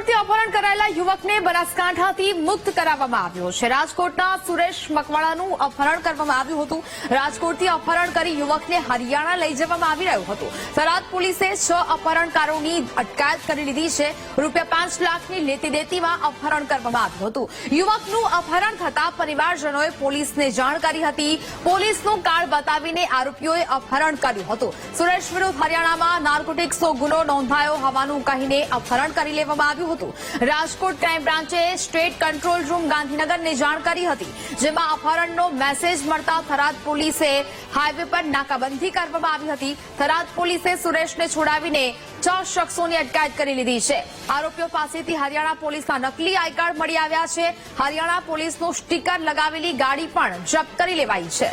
રાજકોટથી અપહરણ કરાયેલા યુવકને બનાસકાંઠાથી મુક્ત કરાવવામાં આવ્યો છે. રાજકોટના સુરેશ મકવાણાનું અપહરણ કરવામાં આવ્યું હતું. રાજકોટથી અપહરણ કરી યુવકને હરિયાણા લઈ જવામાં આવી રહ્યું હતું. થરાદ પોલીસે છ અપહરણકારોની અટકાયત કરી લીધી છે. રૂપિયા પાંચ લાખની લેતી દેતીમાં અપહરણ કરવામાં આવ્યું હતું. યુવકનું અપહરણ થતા પરિવારજનોએ પોલીસને જાણ કરી હતી. પોલીસનું કાર્ડ બતાવીને આરોપીઓએ અપહરણ કર્યું હતું. સુરેશ વિરુદ્ધ હરિયાણામાં નાર્કોટિક્સનો ગુનો નોંધાયો હોવાનું કહીને અપહરણ કરી લેવામાં આવ્યું હતું. રાજકોટ ક્રાઇમ બ્રાન્ચે સ્ટેટ કંટ્રોલ રૂમ ગાંધીનગરને જાણ કરી હતી, જેમાં અપહરણનો મેસેજ મળતા થરાદ પોલીસે હાઈવે પર નાકાબંધી કરવામાં આવી હતી. થરાદ પોલીસે સુરેશને છોડાવીને છ શખ્સોની અટકાયત કરી લીધી છે. આરોપીઓ પાસેથી હરિયાણા પોલીસના નકલી આઈ કાર્ડ મળી આવ્યા છે. હરિયાણા પોલીસનું સ્ટીકર લગાવેલી ગાડી પણ જપ્ત કરી લેવાઈ છે.